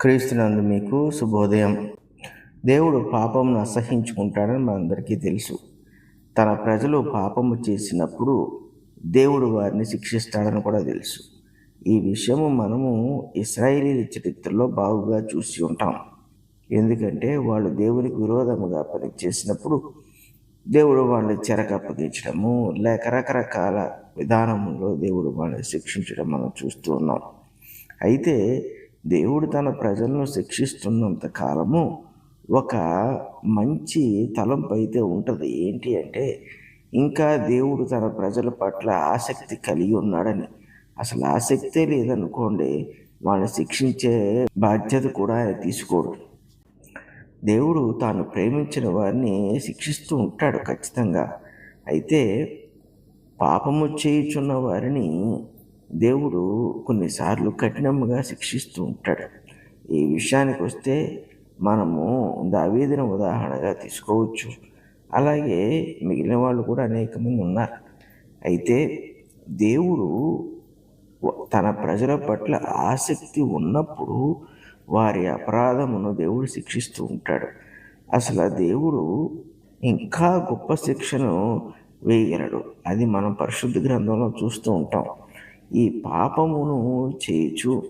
క్రీస్తునందు మీకు శుభోదయం. దేవుడు పాపమును అసహించుకుంటాడని మనందరికీ తెలుసు. తన ప్రజలు పాపము చేసినప్పుడు దేవుడు వారిని శిక్షిస్తాడని కూడా తెలుసు. ఈ విషయము మనము ఇస్రాయేలీ చరిత్రలో బాగుగా చూసి ఉంటాం. ఎందుకంటే వాళ్ళు దేవునికి విరోధముగా పనిచేసినప్పుడు దేవుడు వాళ్ళని చెరకు అప్పగించడము లేక రకరకాల విధానంలో దేవుడు వాళ్ళని శిక్షించడం మనం చూస్తూ ఉన్నాం. అయితే దేవుడు తన ప్రజలను శిక్షిస్తున్నంత కాలము ఒక మంచి తలంపు అయితే ఉంటుంది. ఏంటి అంటే ఇంకా దేవుడు తన ప్రజల పట్ల ఆసక్తి కలిగి ఉన్నాడని. అసలు ఆసక్తే లేదనుకోండి వాళ్ళని శిక్షించే బాధ్యత కూడా ఆయన తీసుకోడు. దేవుడు తాను ప్రేమించిన వారిని శిక్షిస్తూ ఉంటాడు ఖచ్చితంగా. అయితే పాపము చేయుచున్న వారిని దేవుడు కొన్నిసార్లు కఠినంగా శిక్షిస్తూ ఉంటాడు. ఈ విషయానికి వస్తే మనము దావీదిన ఉదాహరణగా తీసుకోవచ్చు. అలాగే మిగిలిన వాళ్ళు కూడా అనేక మంది ఉన్నారు. అయితే దేవుడు తన ప్రజల పట్ల ఆసక్తి ఉన్నప్పుడు వారి అపరాధమును దేవుడు శిక్షిస్తూ ఉంటాడు. అసలు దేవుడు ఇంకా గొప్ప శిక్షను వేయగలడు. అది మనం పరిశుద్ధ గ్రంథంలో చూస్తూ ఉంటాం. ఈ పాపమును చేయచ్చు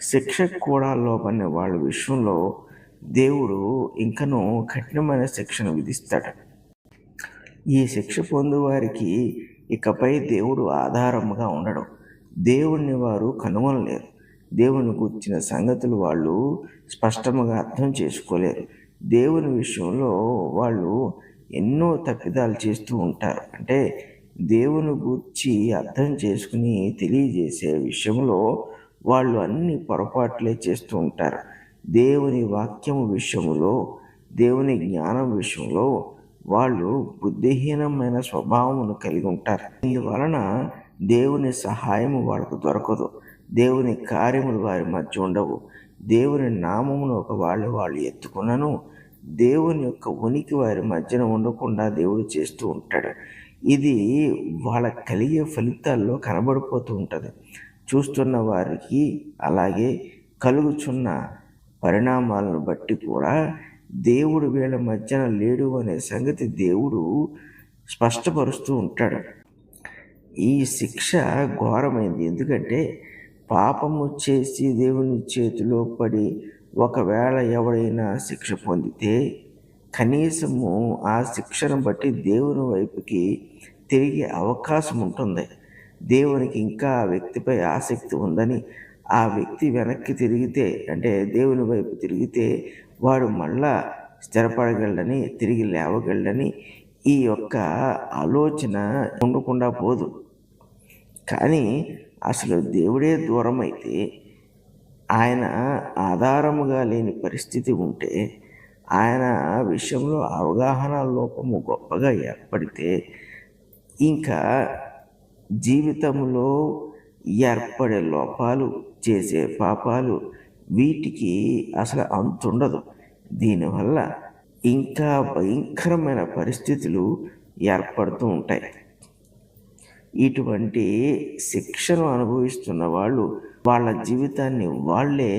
శిక్ష కూడా లోపడిన వాళ్ళ విషయంలో దేవుడు ఇంకనూ కఠినమైన శిక్షను విధిస్తాడు. ఈ శిక్ష పొందువారికి ఇకపై దేవుడు ఆధారముగా ఉండడం. దేవుణ్ణి వారు కనుగొనలేరు దేవుని గుర్చిన సంగతులు వాళ్ళు స్పష్టముగా అర్థం చేసుకోలేరు. దేవుని విషయంలో వాళ్ళు ఎన్నో తప్పిదాలు చేస్తూ ఉంటారు. అంటే దేవుని గూర్చి అర్థం చేసుకుని తెలియజేసే విషయంలో వాళ్ళు అన్ని పొరపాట్లే చేస్తూ ఉంటారు. దేవుని వాక్యము విషయంలో దేవుని జ్ఞానం విషయంలో వాళ్ళు బుద్ధిహీనమైన స్వభావమును కలిగి ఉంటారు. ఇందువలన దేవుని సహాయము వాళ్ళకు దొరకదు. దేవుని కార్యములు వారి మధ్య ఉండవు. దేవుని నామమును ఒక వాళ్ళు వాళ్ళు ఎత్తుకున్నను దేవుని యొక్క ఉనికి వారి మధ్యన ఉండకుండా దేవుడు చేస్తూ ఉంటాడు. ఇది వాళ్ళ కలిగే ఫలితాల్లో కనబడిపోతూ ఉంటుంది. చూస్తున్న వారికి అలాగే కలుగుచున్న పరిణామాలను బట్టి కూడా దేవుడు వీళ్ళ మధ్యన లేడు అనే సంగతి దేవుడు స్పష్టపరుస్తూ ఉంటాడు. ఈ శిక్ష ఘోరమైంది. ఎందుకంటే పాపము చేసి దేవుని చేతిలో పడి ఒకవేళ ఎవడైనా శిక్ష పొందితే కనీసము ఆ శిక్షను బట్టి దేవుని వైపుకి తిరిగే అవకాశం ఉంటుంది. దేవునికి ఇంకా ఆ వ్యక్తిపై ఆసక్తి ఉందని ఆ వ్యక్తి వెనక్కి తిరిగితే అంటే దేవుని వైపు తిరిగితే వాడు మళ్ళా స్థిరపడగలడని తిరిగి లేవగలడని ఈ యొక్క ఆలోచన ఉండకుండా పోదు. కానీ అసలు దేవుడే దూరం అయితే ఆయన ఆధారముగా లేని పరిస్థితి ఉంటే ఆయన విషయంలో అవగాహన లోపము గొప్పగా ఏర్పడితే ఇంకా జీవితంలో ఏర్పడే లోపాలు చేసే పాపాలు వీటికి అసలు అంతుండదు. దీనివల్ల ఇంకా భయంకరమైన పరిస్థితులు ఏర్పడుతూ ఉంటాయి. ఇటువంటి శిక్షను అనుభవిస్తున్న వాళ్ళు వాళ్ళ జీవితాన్ని వాళ్ళే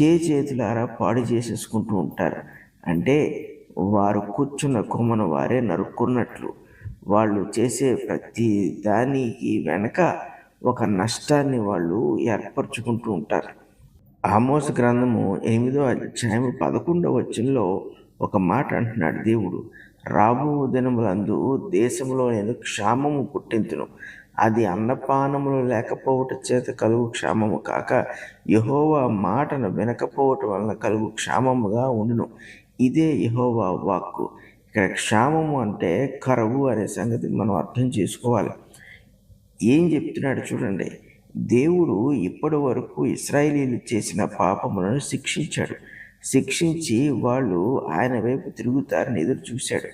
చేతులారా పాడు చేసేసుకుంటూ ఉంటారు. అంటే వారు కూర్చున్న కొమ్మను వారే నరుక్కున్నట్లు. వాళ్ళు చేసే ప్రతి దానికి వెనక ఒక నష్టాన్ని వాళ్ళు ఏర్పరచుకుంటూ ఉంటారు. ఆమోస గ్రంథము ఎనిమిదో అధ్యాయం పదకొండవ వచ్చంలో ఒక మాట అంటున్నాడు దేవుడు. రాబో దినములందు దేశంలో నేను క్షామము పుట్టింతును. అది అన్నపానములు లేకపోవట చేత కలుగు క్షామము కాక యహోవా మాటను వినకపోవటం వలన కలుగు క్షామముగా ఉండును. ఇదే యహోవా వాక్కు. ఇక్కడ క్షామము అంటే కరువు అనే సంగతి మనం అర్థం చేసుకోవాలి. ఏం చెప్తున్నాడు చూడండి. దేవుడు ఇప్పటి వరకు ఇస్రాయేలీలు చేసిన పాపములను శిక్షించాడు. శిక్షించి వాళ్ళు ఆయన వైపు తిరుగుతారని ఎదురు చూశాడు.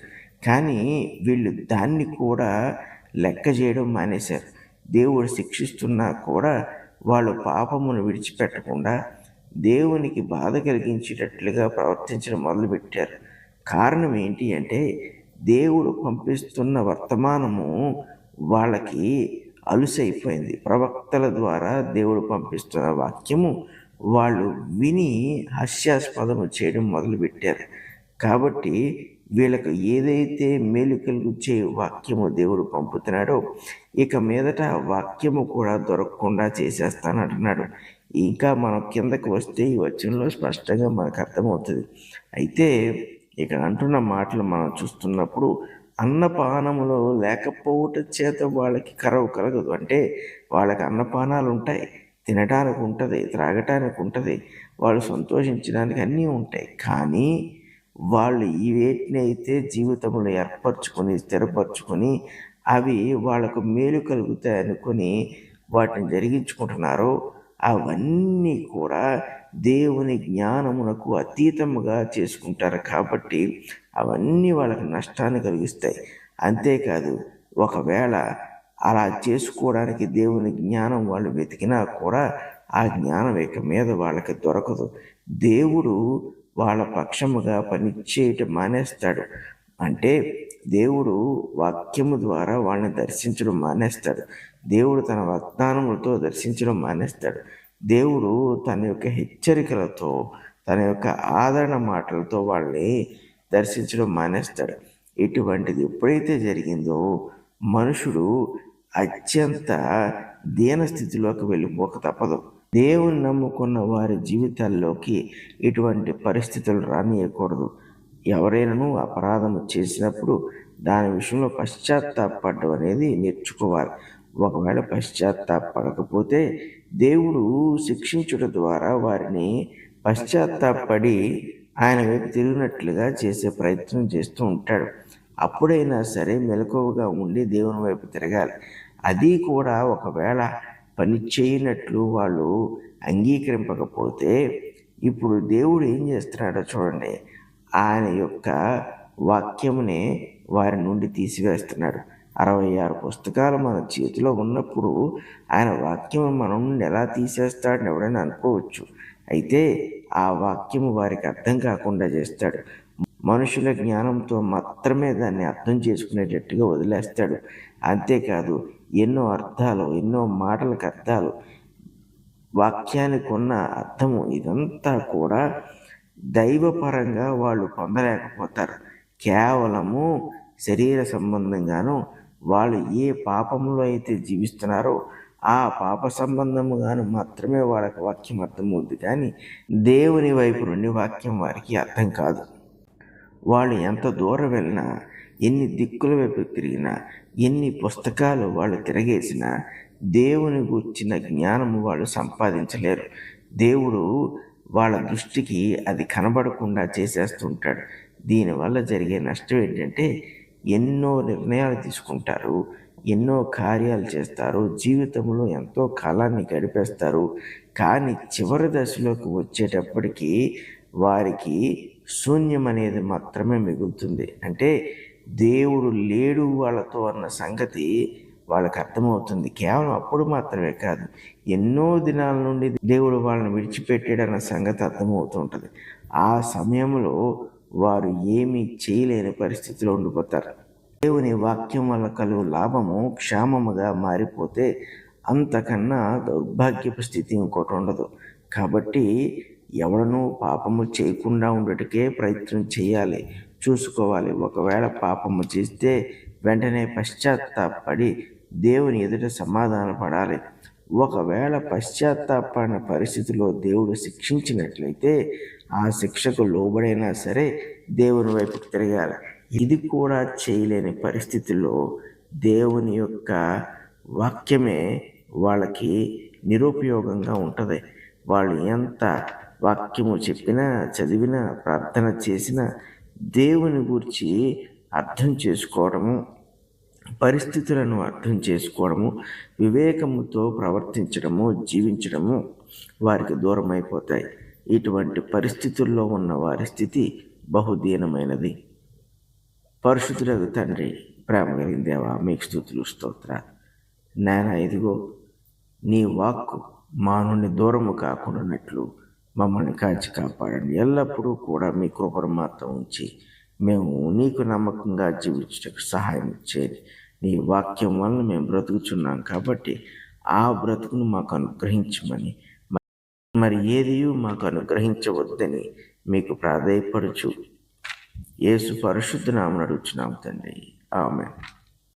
కానీ వీళ్ళు దాన్ని కూడా లెక్క చేయడం మానేశారు. దేవుడు శిక్షిస్తున్నా కూడా వాళ్ళు పాపమును విడిచిపెట్టకుండా దేవునికి బాధ కలిగించేటట్లుగా ప్రవర్తించడం మొదలుపెట్టారు. కారణం ఏంటి అంటే దేవుడు పంపిస్తున్న వర్తమానము వాళ్ళకి అలుసైపోయింది. ప్రవక్తల ద్వారా దేవుడు పంపిస్తున్న వాక్యము వాళ్ళు విని హాస్యాస్పదము చేయడం మొదలుపెట్టారు. కాబట్టి వీళ్ళకు ఏదైతే మేలు కలిగించే వాక్యము దేవుడు పంపుతున్నాడో ఇక మీదట వాక్యము కూడా దొరకకుండా చేసేస్తానంటున్నాడు. ఇంకా మనం కిందకు వస్తే ఈ వచనంలో స్పష్టంగా మనకు అర్థమవుతుంది. అయితే ఇక్కడ అంటున్న మాటలు మనం చూస్తున్నప్పుడు అన్నపానములో లేకపోవట చేత వాళ్ళకి కరవు కలగదు. అంటే వాళ్ళకి అన్నపానాలు ఉంటాయి తినడానికి ఉంటుంది త్రాగటానికి ఉంటుంది వాళ్ళు సంతోషించడానికి అన్నీ ఉంటాయి. కానీ వాళ్ళు ఈ వేటిని అయితే జీవితంలో ఏర్పరచుకొని స్థిరపరచుకొని అవి వాళ్ళకు మేలు కలుగుతాయి అనుకొని వాటిని జరిగించుకుంటున్నారో అవన్నీ కూడా దేవుని జ్ఞానమునకు అతీతముగా చేసుకుంటారు కాబట్టి అవన్నీ వాళ్ళకి నష్టాన్ని కలిగిస్తాయి. అంతేకాదు ఒకవేళ అలా చేసుకోవడానికి దేవుని జ్ఞానం వాళ్ళు వెతికినా కూడా ఆ జ్ఞానం ఇక మీద వాళ్ళకి దొరకదు. దేవుడు వాళ్ళ పక్షముగా పనిచేయటం మానేస్తాడు. అంటే దేవుడు వాక్యము ద్వారా వాళ్ళని దర్శించడం మానేస్తాడు. దేవుడు తన వాగ్దానములతో దర్శించడం మానేస్తాడు. దేవుడు తన యొక్క హెచ్చరికలతో తన యొక్క ఆదరణ మాటలతో వాళ్ళని దర్శించడం మానేస్తాడు. ఇటువంటిది ఎప్పుడైతే జరిగిందో మనుషుడు అత్యంత దీనస్థితిలోకి వెళ్ళిపోక తప్పదు. దేవుని నమ్ముకున్న వారి జీవితాల్లోకి ఇటువంటి పరిస్థితులు రానియకూడదు. ఎవరైనాను అపరాధం చేసినప్పుడు దాని విషయంలో పశ్చాత్తాపడడం అనేది నేర్చుకోవాలి. ఒకవేళ పశ్చాత్తాపడకపోతే దేవుడు శిక్షించుట ద్వారా వారిని పశ్చాత్తాపడి ఆయన వైపు తిరిగినట్లుగా చేసే ప్రయత్నం చేస్తూ ఉంటాడు. అప్పుడైనా సరే మెలకువగా ఉండి దేవుని వైపు తిరగాలి. అది కూడా ఒకవేళ పని చేయనట్లు వాళ్ళు అంగీకరింపకపోతే ఇప్పుడు దేవుడు ఏం చేస్తున్నాడో చూడండి. ఆయన యొక్క వాక్యమునే వారి నుండి తీసివేస్తున్నాడు. అరవై ఆరు పుస్తకాలు మన చేతిలో ఉన్నప్పుడు ఆయన వాక్యం మనం నుండి ఎలా తీసేస్తాడని ఎవడైనా అనుకోవచ్చు. అయితే ఆ వాక్యము వారికి అర్థం కాకుండా చేస్తాడు. మనుషుల జ్ఞానంతో మాత్రమే దాన్ని అర్థం చేసుకునేటట్టుగా వదిలేస్తాడు. అంతేకాదు ఎన్నో అర్థాలు ఎన్నో మాటలకు అర్థాలు వాక్యానికి ఉన్న అర్థము ఇదంతా కూడా దైవపరంగా వాళ్ళు పొందలేకపోతారు. కేవలము శరీర సంబంధంగాను వాళ్ళు ఏ పాపంలో అయితే జీవిస్తున్నారో ఆ పాప సంబంధముగాను మాత్రమే వాళ్ళకి వాక్యం అర్థమవుద్ది. కానీ దేవుని వైపు నుండి వాక్యం వారికి అర్థం కాదు. వాళ్ళు ఎంత దూరం వెళ్ళినా ఎన్ని దిక్కుల వైపు తిరిగినా ఎన్ని పుస్తకాలు వాళ్ళు తిరగేసినా దేవుని గుర్చిన జ్ఞానము వాళ్ళు సంపాదించలేరు. దేవుడు వాళ్ళ దృష్టికి అది కనబడకుండా చేసేస్తుంటాడు. దీనివల్ల జరిగే నష్టం ఏంటంటే ఎన్నో నిర్ణయాలు తీసుకుంటారు ఎన్నో కార్యాలు చేస్తారు జీవితంలో ఎంతో కాలాన్ని గడిపేస్తారు. కానీ చివరి దశలోకి వచ్చేటప్పటికి వారికి శూన్యం అనేది మాత్రమే మిగులుతుంది. అంటే దేవుడు లేడు వాళ్ళతో అన్న సంగతి వాళ్ళకి అర్థమవుతుంది. కేవలం అప్పుడు మాత్రమే కాదు ఎన్నో దినాల నుండి దేవుడు వాళ్ళని విడిచిపెట్టాడన్న సంగతి అర్థమవుతుంటుంది ఆ సమయంలో వారు ఏమీ చేయలేని పరిస్థితిలో ఉండిపోతారు. దేవుని వాక్యం వల్ల కలుగు లాభము క్షేమముగా మారిపోతే అంతకన్నా దౌర్భాగ్యపు స్థితి ఇంకోటి ఉండదు. కాబట్టి ఎవడనూ పాపము చేయకుండా ఉండటకే ప్రయత్నం చేయాలి చూసుకోవాలి. ఒకవేళ పాపము చేస్తే వెంటనే పశ్చాత్తాపడి దేవుని ఎదుట సమాధాన పడాలి ఒకవేళ పశ్చాత్తాపడిన పరిస్థితిలో దేవుడు శిక్షించినట్లయితే ఆ శిక్షకు లోబడైనా సరే దేవుని వైపుకి తిరగాలి. ఇది కూడా చేయలేని పరిస్థితుల్లో దేవుని యొక్క వాక్యమే వాళ్ళకి నిరుపయోగంగా ఉంటుంది. వాళ్ళు ఎంత వాక్యము చెప్పినా చదివినా ప్రార్థన చేసినా దేవుని గురించి అర్థం చేసుకోవడము పరిస్థితులను అర్థం చేసుకోవడము వివేకముతో ప్రవర్తించడము జీవించడము వారికి దూరం అయిపోతాయి ఇటువంటి పరిస్థితుల్లో ఉన్న వారి స్థితి బహుదీనమైనది. పరిశుద్ధులకు తండ్రి ప్రేమ కలిగిన దేవా మీకు స్థుతులు స్తోత్ర నాయన ఇదిగో నీ వాక్కు మా నుండి దూరము కాకుండానట్లు మమ్మల్ని కాచి కాపాడండి. ఎల్లప్పుడూ కూడా మీ కృపను మాత్రం ఉంచి మేము నీకు నమ్మకంగా జీవించటకు సహాయం చేయండి. నీ వాక్యం వలన మేము బ్రతుకుచున్నాం కాబట్టి ఆ బ్రతుకును మాకు అనుగ్రహించమని. మరి ఏదియూ మాకు అనుగ్రహించవద్దని మీకు ప్రాధాయపడుచు. యేసు పరిశుద్ధ నామను అడుగుచున్నాం తండ్రి. ఆమె